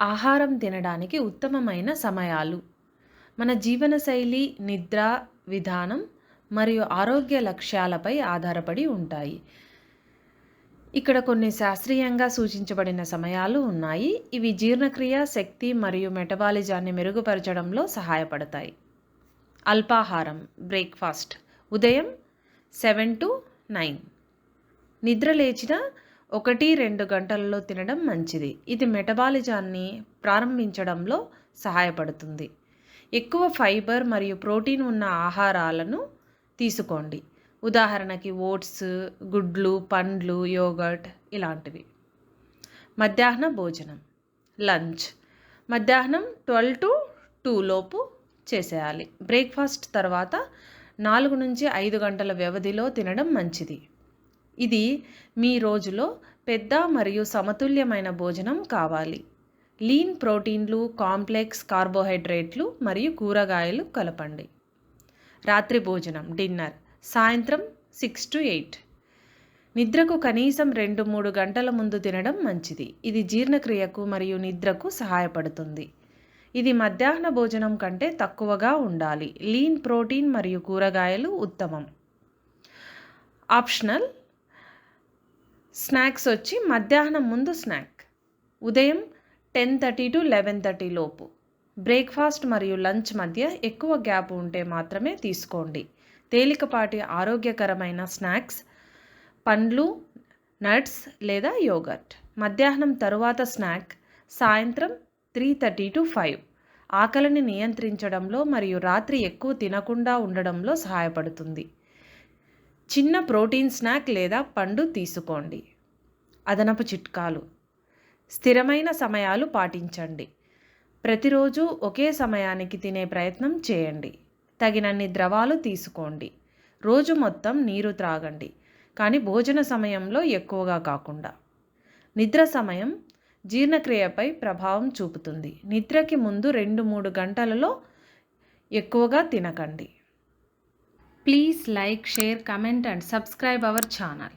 ఆహారం తినడానికి ఉత్తమమైన సమయాలు. మన జీవనశైలి నిద్ర విధానం మరియు ఆరోగ్య లక్ష్యాలపై ఆధారపడి ఉంటాయి. ఇక్కడ కొన్ని శాస్త్రీయంగా సూచించబడిన సమయాలు ఉన్నాయి. ఇవి జీర్ణక్రియ శక్తి మరియు మెటబాలిజాన్ని మెరుగుపరచడంలో సహాయపడతాయి. అల్పాహారం బ్రేక్ఫాస్ట్ ఉదయం సెవెన్ టు నైన్. నిద్ర లేచిన ఒకటి రెండు గంటలలో తినడం మంచిది. ఇది మెటబాలిజాన్ని ప్రారంభించడంలో సహాయపడుతుంది. ఎక్కువ ఫైబర్ మరియు ప్రోటీన్ ఉన్న ఆహారాలను తీసుకోండి. ఉదాహరణకి ఓట్స్ గుడ్లు పండ్లు యోగర్ట్ ఇలాంటివి. మధ్యాహ్న భోజనం లంచ్. మధ్యాహ్నం ట్వెల్వ్ టు టూ లోపు చేసేయాలి. బ్రేక్ఫాస్ట్ తర్వాత నాలుగు నుంచి ఐదు గంటల వ్యవధిలో తినడం మంచిది. ఇది మీ రోజులో పెద్ద మరియు సమతుల్యమైన భోజనం కావాలి. లీన్ ప్రోటీన్లు కాంప్లెక్స్ కార్బోహైడ్రేట్లు మరియు కూరగాయలు కలపండి. రాత్రి భోజనం డిన్నర్ సాయంత్రం సిక్స్ టు ఎయిట్. నిద్రకు కనీసం రెండు మూడు గంటల ముందు తినడం మంచిది. ఇది జీర్ణక్రియకు మరియు నిద్రకు సహాయపడుతుంది. ఇది మధ్యాహ్న భోజనం కంటే తక్కువగా ఉండాలి. లీన్ ప్రోటీన్ మరియు కూరగాయలు ఉత్తమం. ఆప్షనల్ స్నాక్స్ వచ్చి మధ్యాహ్నం ముందు స్నాక్. ఉదయం ten thirty to eleven thirty లోపు. బ్రేక్ఫాస్ట్ మరియు లంచ్ మధ్య ఎక్కువ గ్యాప్ ఉంటే మాత్రమే తీసుకోండి. తేలికపాటి ఆరోగ్యకరమైన స్నాక్స్ పండ్లు నట్స్ లేదా యోగర్ట్. మధ్యాహ్నం తరువాత స్నాక్ సాయంత్రం త్రీ థర్టీ టు ఫైవ్. ఆకలిని నియంత్రించడంలో మరియు రాత్రి ఎక్కువ తినకుండా ఉండడంలో సహాయపడుతుంది. చిన్న ప్రోటీన్ స్నాక్ లేదా పండు తీసుకోండి. అదనపు చిట్కాలు. స్థిరమైన సమయాలు పాటించండి. ప్రతిరోజు ఒకే సమయానికి తినే ప్రయత్నం చేయండి. తగినన్ని ద్రవాలు తీసుకోండి. రోజు మొత్తం నీరు త్రాగండి. కానీ భోజన సమయంలో ఎక్కువగా కాకుండా. నిద్ర సమయం జీర్ణక్రియపై ప్రభావం చూపుతుంది. నిద్రకి ముందు రెండు మూడు గంటలలో ఎక్కువగా తినకండి. Please like, share, comment and subscribe our channel.